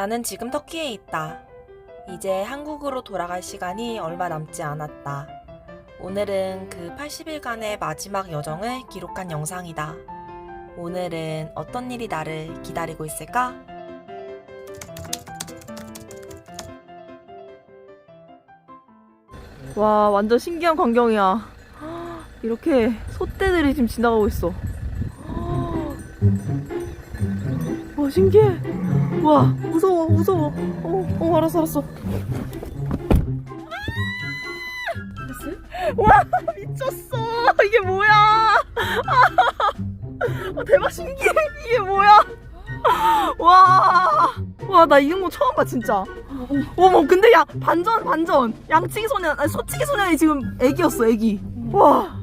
나는 지금 터키에 있다. 이제 한국으로 돌아갈 시간이 얼마 남지 않았다. 오늘은 그 80일간의 마지막 여정을 기록한 영상이다. 오늘은 어떤 일이 나를 기다리고 있을까? 와 완전 신기한 광경이야 이렇게 소떼들이 지금 지나가고 있어 와 신기해 와 무서워 무서워. 어, 어 알았어 알았어. 와 미쳤어. 이게 뭐야? 아, 대박 신기해. 이게 뭐야? 와 와 나 이런 거 처음 봐 진짜. 어머 근데 야 반전 반전. 양치기 소년 아니 소치기 소년이 지금 애기였어 애기. 와.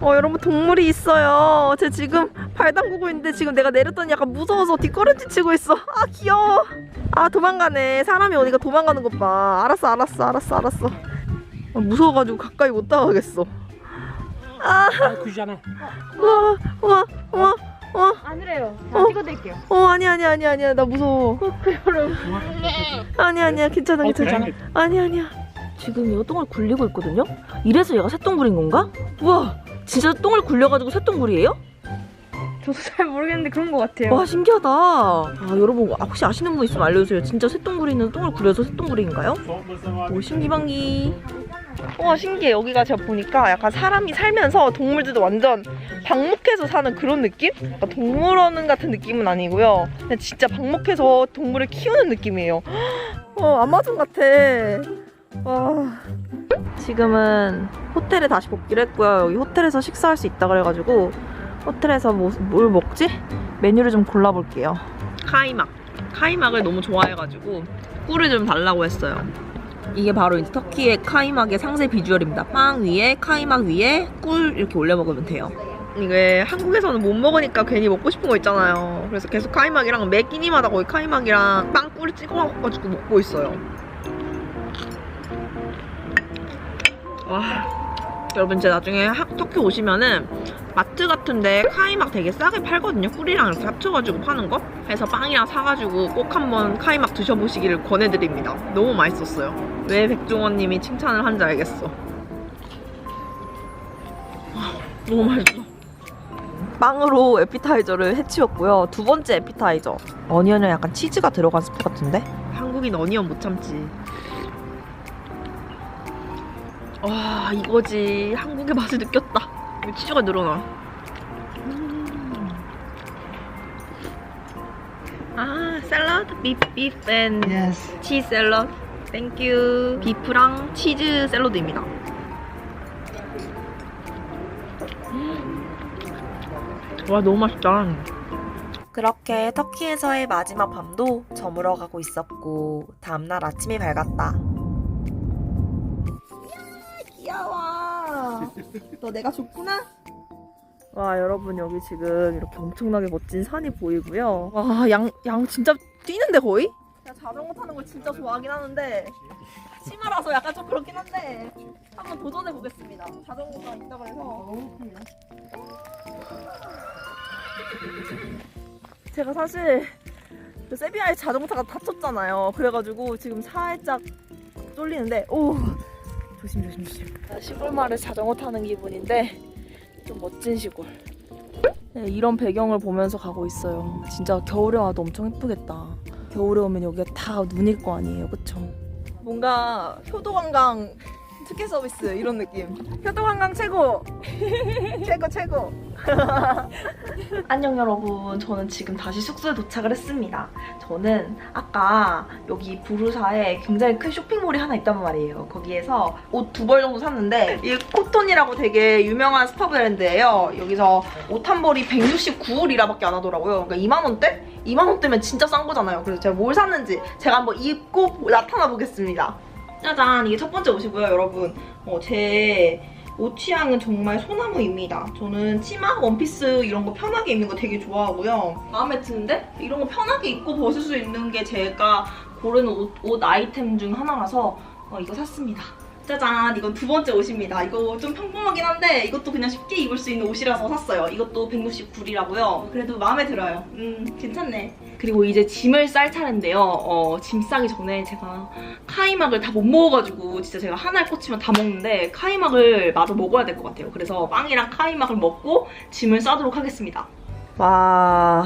어 여러분 동물이 있어요. 쟤 지금 발 담그고 있는데 지금 내가 내렸더니 약간 무서워서 뒷걸음질 치고 있어. 아 귀여워. 아 도망가네. 사람이 오니까 도망가는 것 봐. 알았어 알았어 알았어 알았어. 아, 무서워가지고 가까이 못 다가가겠어. 아 그잖아. 와와와 와. 아니래요. 어? 다 찍어드릴게요. 어 아니 아니 아니 아니야 나 무서워. 아니 아니야 괜찮아 괜찮아. 아니 아니야. 지금 얘가 똥을 굴리고 있거든요. 이래서 얘가 새똥굴인 건가? 우와 진짜 똥을 굴려가지고 새똥굴이에요? 저도 잘 모르겠는데 그런 것 같아요. 와 신기하다. 아 여러분 혹시 아시는 분 있으면 알려주세요. 진짜 새똥굴이는 똥을 굴려서 새똥굴인가요? 오 신기방기. 와 신기해 여기가 제가 보니까 약간 사람이 살면서 동물들도 완전 방목해서 사는 그런 느낌? 약간 동물원 같은 느낌은 아니고요. 그냥 진짜 방목해서 동물을 키우는 느낌이에요. 어 아마존 같아. 와 지금은 호텔에 다시 복귀를 했고요. 여기 호텔에서 식사할 수 있다 그래가지고 호텔에서 뭐, 뭘 먹지? 메뉴를 좀 골라볼게요. 카이막. 카이막을 너무 좋아해가지고 꿀을 좀 달라고 했어요. 이게 바로 이제 터키의 카이막의 상세 비주얼입니다. 빵 위에 카이막 위에 꿀 이렇게 올려 먹으면 돼요. 이게 한국에서는 못 먹으니까 괜히 먹고 싶은 거 있잖아요. 그래서 계속 카이막이랑 매 끼니마다 거의 카이막이랑 빵 꿀을 찍어 먹어가지고 먹고 있어요. 와, 여러분 제 나중에 하- 터키 오시면은 마트 같은데 카이막 되게 싸게 팔거든요. 꿀이랑 이렇게 합쳐가지고 파는 거. 해서 빵이랑 사가지고 꼭 한번 카이막 드셔보시기를 권해드립니다. 너무 맛있었어요. 왜 백종원님이 칭찬을 한지 알겠어. 와, 너무 맛있어. 빵으로 에피타이저를 해치웠고요. 두 번째 에피타이저. 어니언에 약간 치즈가 들어간 스프 같은데? 한국인 어니언 못 참지. 와 이거지 한국의 맛을 느꼈다 치즈가 늘어나 음. 아 샐러드 비프 비프 앤 Yes. 치즈 샐러드 땡큐 비프랑 치즈 샐러드입니다 음. 와 너무 맛있다 그렇게 터키에서의 마지막 밤도 저물어가고 있었고 다음날 아침이 밝았다. 너 내가 좋구나. 와 여러분 여기 지금 이렇게 엄청나게 멋진 산이 보이고요. 와양 양 진짜 뛰는데 거의? 제가 자전거 타는 걸 진짜 좋아하긴 하는데 치마라서 약간 좀 그렇긴 한데 한번 도전해 보겠습니다. 자전거가 있다고 해서 제가 사실 그 세비야의 자전거 타가 다쳤잖아요. 그래가지고 지금 살짝 쫄리는데 오 조심 조심 조심. 시골 마을 자전거 타는 기분인데 좀 멋진 시골. 네, 이런 배경을 보면서 가고 있어요. 진짜 겨울에 와도 엄청 예쁘겠다. 겨울에 오면 여기가 다 눈일 거 아니에요, 그쵸? 뭔가 효도관광 특혜 서비스 이런 느낌. 효도관광 최고. 최고 최고. 안녕 여러분. 저는 지금 다시 숙소에 도착을 했습니다. 저는 아까 여기 부르사에 굉장히 큰 쇼핑몰이 하나 있단 말이에요. 거기에서 옷 두 벌 정도 샀는데 이 코톤이라고 되게 유명한 스파 브랜드예요. 여기서 옷 한 벌이 169리라밖에 안 하더라고요. 그러니까 2만 원대? 2만 원대면 진짜 싼 거잖아요. 그래서 제가 뭘 샀는지 제가 한번 입고 나타나 보겠습니다. 짜잔 이게 첫 번째 옷이고요, 여러분. 어, 제 옷 취향은 정말 소나무입니다. 저는 치마, 원피스 이런 거 편하게 입는 거 되게 좋아하고요. 마음에 드는데 이런 거 편하게 입고 벗을 수 있는 게 제가 고르는 옷, 옷 아이템 중 하나라서 어, 이거 샀습니다. 짜잔 이건 두 번째 옷입니다. 이거 좀 평범하긴 한데 이것도 그냥 쉽게 입을 수 있는 옷이라서 샀어요. 이것도 169이라고요. 그래도 마음에 들어요. 음 괜찮네. 그리고 이제 짐을 쌀 차례인데요. 어, 짐 싸기 전에 제가 카이막을 다 못 먹어가지고 진짜 제가 하나에 꽂히면 다 먹는데 카이막을 마저 먹어야 될 것 같아요. 그래서 빵이랑 카이막을 먹고 짐을 싸도록 하겠습니다. 와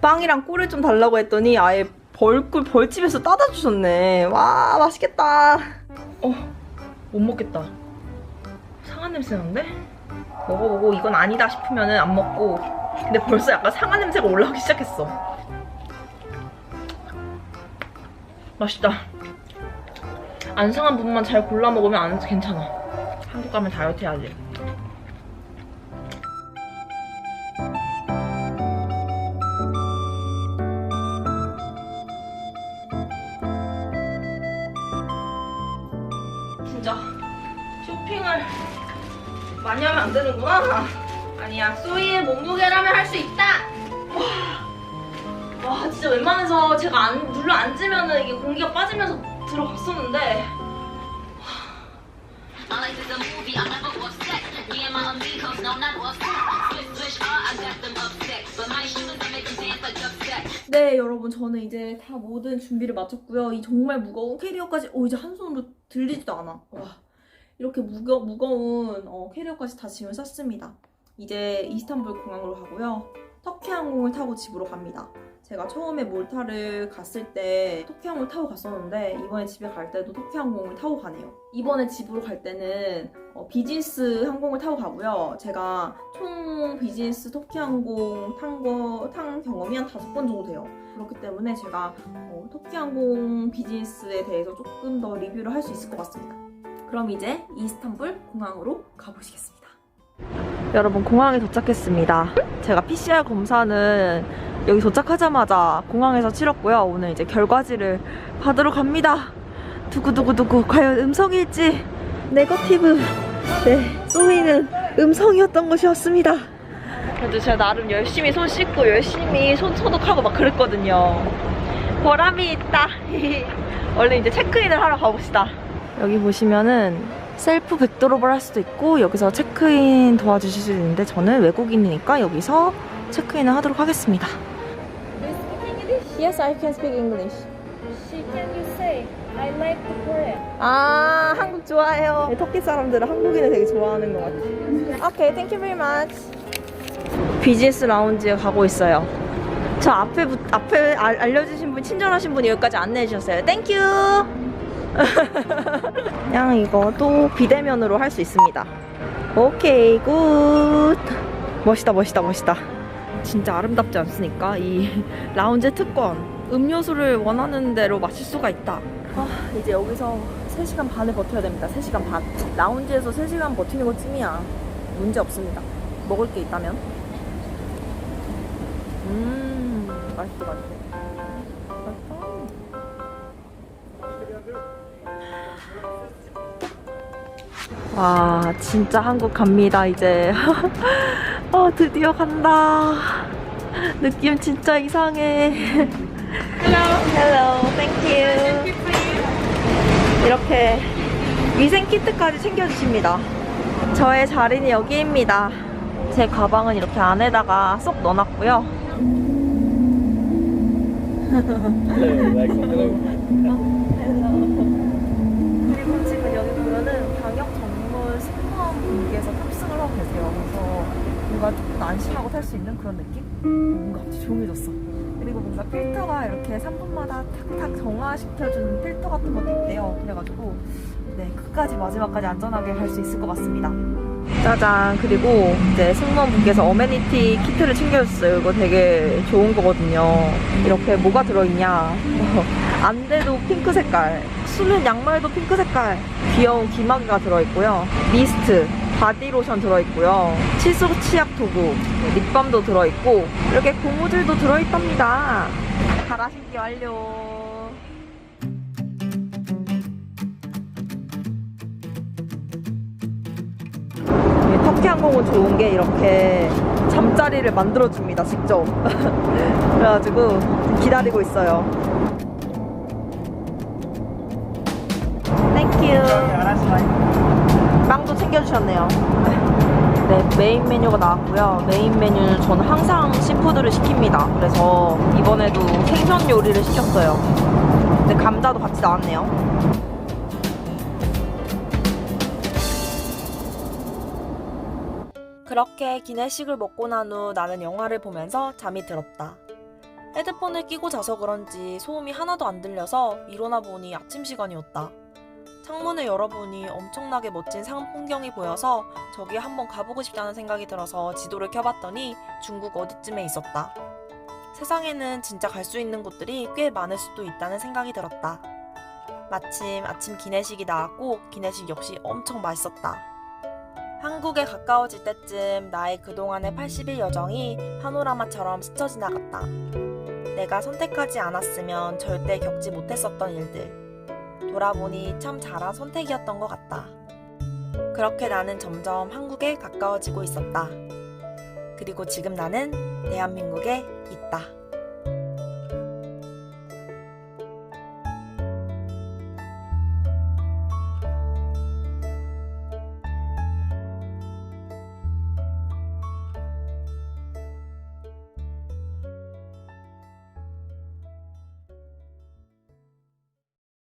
빵이랑 꿀을 좀 달라고 했더니 아예 벌꿀 벌집에서 따다 주셨네. 와 맛있겠다. 어 못 먹겠다. 상한 냄새 나는데? 먹어보고 이건 아니다 싶으면은 안 먹고 근데 벌써 약간 상한 냄새가 올라오기 시작했어. 맛있다. 안 상한 부분만 잘 골라 먹으면 안 괜찮아. 한국 가면 다이어트 해야지. 안 되는구나. 아니야, 소희의 몸무게라면 할 수 있다. 와, 와, 진짜 웬만해서 제가 안, 눌러 앉으면은 이게 공기가 빠지면서 들어갔었는데. Ah. 네, 여러분, 저는 이제 다 모든 준비를 마쳤고요. 이 정말 무거운 캐리어까지, 오, 이제 한 손으로 들리지도 않아. 와, 이렇게 무거, 무거운 어, 캐리어까지 다 짐을 쌌습니다. 이제 이스탄불 공항으로 가고요. 터키 항공을 타고 집으로 갑니다. 제가 처음에 몰타를 갔을 때 터키 항공을 타고 갔었는데 이번에 집에 갈 때도 터키 항공을 타고 가네요. 이번에 집으로 갈 때는 어, 비즈니스 항공을 타고 가고요. 제가 총 비즈니스 터키 항공 탄 거, 탄 경험이 한 다섯 번 정도 돼요. 그렇기 때문에 제가 어, 터키 항공 비즈니스에 대해서 조금 더 리뷰를 할 수 있을 것 같습니다. 그럼 이제 이스탄불 공항으로 가보시겠습니다. 여러분 공항에 도착했습니다. 제가 PCR 검사는 여기 도착하자마자 공항에서 치렀고요. 오늘 이제 결과지를 받으러 갑니다. 두구두구두구 과연 음성일지 네거티브 네 소희는 음성이었던 것이었습니다. 그래도 제가 나름 열심히 손 씻고 열심히 손 소독하고 막 그랬거든요. 보람이 있다. 얼른 이제 체크인을 하러 가봅시다. 여기 보시면은 셀프 백드롭을 할 수도 있고 여기서 체크인 도와주실 수 있는데 저는 외국인이니까 여기서 체크인을 하도록 하겠습니다. Yes, I can speak English. She can you say I like the Korea. 아, 한국 좋아해요. 터키 사람들은 한국인을 되게 좋아하는 것 같아요. 오케이, thank you very much. 비즈니스 라운지에 가고 있어요. 저 앞에, 부- 앞에 알, 알려주신 분, 친절하신 분이 여기까지 안내해 주셨어요. 땡큐! 그냥 이거도 비대면으로 할 수 있습니다. 오케이, 굿. 멋있다, 멋있다, 멋있다. 진짜 아름답지 않습니까? 이 라운지 특권. 음료수를 원하는 대로 마실 수가 있다. 아, 이제 여기서 3시간 반을 버텨야 됩니다. 3시간 반. 라운지에서 3시간 버티는 거 쯤이야. 문제 없습니다. 먹을 게 있다면. 음, 맛있어. 맛있어. 와, 진짜 한국 갑니다, 이제. 어, 드디어 간다. 느낌 진짜 이상해. Hello, thank you. 이렇게 위생 키트까지 챙겨주십니다. 저의 자리는 여기입니다. 제 가방은 이렇게 안에다가 쏙 넣어놨고요. 그 리고 지금 여기 보면은 방역 전문 승무원분께서 탑승을 하고 계세요. 그래서 조금 안심하고 탈수 있는 그런 느낌? 뭔가 갑자기 조용해졌어. 그리고 뭔가 필터가 이렇게 3분마다 탁탁 정화시켜주는 필터 같은 것도 있대요. 그래가지고 네 끝까지 마지막까지 안전하게 갈 수 있을 것 같습니다. 짜잔 그리고 이제 승무원분께서 어메니티 키트를 챙겨줬어요. 이거 되게 좋은 거거든요. 이렇게 뭐가 들어있냐? 안대도 핑크 색깔, 수면 양말도 핑크 색깔, 귀여운 귀마개가 들어있고요. 미스트, 바디로션 들어있고요. 칫솔 치약 도구, 네, 립밤도 들어있고 이렇게 고무줄도 들어있답니다. 갈아 신기 완료. 이 터키 항공은 좋은 게 이렇게 잠자리를 만들어줍니다, 직접. 그래가지고 기다리고 있어요. 땡큐. 챙겨주셨네요. 네, 메인 메뉴가 나왔고요. 메인 메뉴는 저는 항상 시푸드를 시킵니다. 그래서 이번에도 생선 요리를 시켰어요. 근데 감자도 같이 나왔네요. 그렇게 기내식을 먹고 난 후 나는 영화를 보면서 잠이 들었다. 헤드폰을 끼고 자서 그런지 소음이 하나도 안 들려서 일어나 보니 아침 시간이었다. 창문을 열어보니 엄청나게 멋진 산 풍경이 보여서 저기 한번 가보고 싶다는 생각이 들어서 지도를 켜봤더니 중국 어디쯤에 있었다. 세상에는 진짜 갈 수 있는 곳들이 꽤 많을 수도 있다는 생각이 들었다. 마침 아침 기내식이 나왔고 기내식 역시 엄청 맛있었다. 한국에 가까워질 때쯤 나의 그동안의 80일 여정이 파노라마처럼 스쳐 지나갔다. 내가 선택하지 않았으면 절대 겪지 못했었던 일들. 돌아보니 참 잘한 선택이었던 것 같다. 그렇게 나는 점점 한국에 가까워지고 있었다. 그리고 지금 나는 대한민국에 있다.